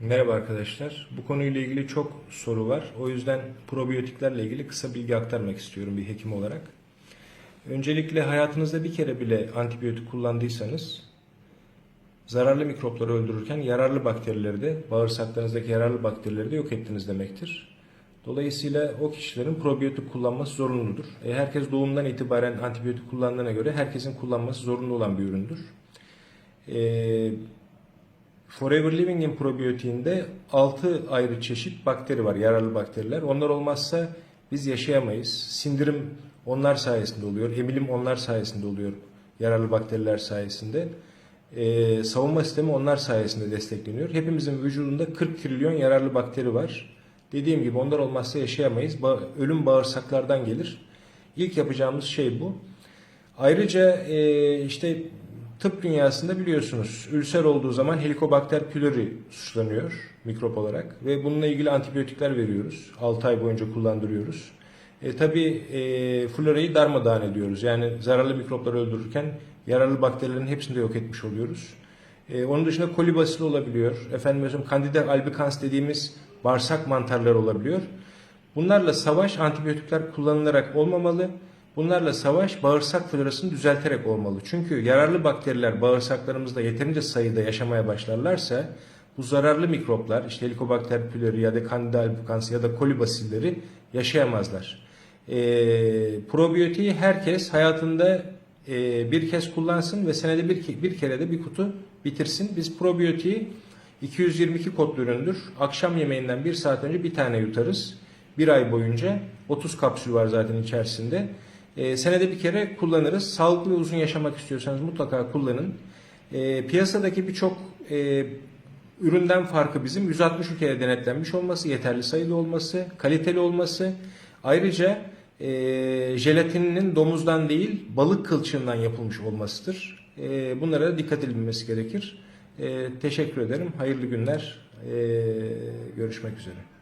Merhaba arkadaşlar. Bu konuyla ilgili çok soru var. O yüzden probiyotiklerle ilgili kısa bilgi aktarmak istiyorum bir hekim olarak. Öncelikle hayatınızda bir kere bile antibiyotik kullandıysanız zararlı mikropları öldürürken yararlı bakterileri de bağırsaklarınızdaki yararlı bakterileri de yok ettiniz demektir. Dolayısıyla o kişilerin probiyotik kullanması zorunludur. E, herkes doğumdan itibaren antibiyotik kullandığına göre herkesin kullanması zorunlu olan bir üründür. E, Forever Living'in probiyotiğinde 6 ayrı çeşit bakteri var, yararlı bakteriler. Onlar olmazsa biz yaşayamayız. Sindirim onlar sayesinde oluyor, emilim onlar sayesinde oluyor, yararlı bakteriler sayesinde. Ee, savunma sistemi onlar sayesinde destekleniyor. Hepimizin vücudunda 40 trilyon yararlı bakteri var. Dediğim gibi onlar olmazsa yaşayamayız. Ba- ölüm bağırsaklardan gelir. İlk yapacağımız şey bu. Ayrıca e, işte tıp dünyasında biliyorsunuz ülser olduğu zaman Helicobacter pylori suçlanıyor mikrop olarak ve bununla ilgili antibiyotikler veriyoruz. 6 ay boyunca kullandırıyoruz. E, tabii e, florayı darmadağın ediyoruz. Yani zararlı mikropları öldürürken yararlı bakterilerin hepsini de yok etmiş oluyoruz. E, onun dışında kolibasil olabiliyor. Efendim mesela Candida albicans dediğimiz bağırsak mantarları olabiliyor. Bunlarla savaş antibiyotikler kullanılarak olmamalı. Bunlarla savaş bağırsak florasını düzelterek olmalı. Çünkü yararlı bakteriler bağırsaklarımızda yeterince sayıda yaşamaya başlarlarsa bu zararlı mikroplar işte Helicobacter pylori ya da Candida albicans ya da kolibasilleri yaşayamazlar. E, probiyotiği herkes hayatında e, bir kez kullansın ve senede bir, bir kere de bir kutu bitirsin. Biz probiyotiği 222 kodlu üründür. Akşam yemeğinden bir saat önce bir tane yutarız. Bir ay boyunca 30 kapsül var zaten içerisinde. E, senede bir kere kullanırız. Sağlıklı ve uzun yaşamak istiyorsanız mutlaka kullanın. E, piyasadaki birçok e, üründen farkı bizim 160 ülkede denetlenmiş olması, yeterli sayıda olması, kaliteli olması. Ayrıca e, jelatininin domuzdan değil balık kılçığından yapılmış olmasıdır. E, bunlara da dikkat edilmesi gerekir. E, teşekkür ederim. Hayırlı günler. E, görüşmek üzere.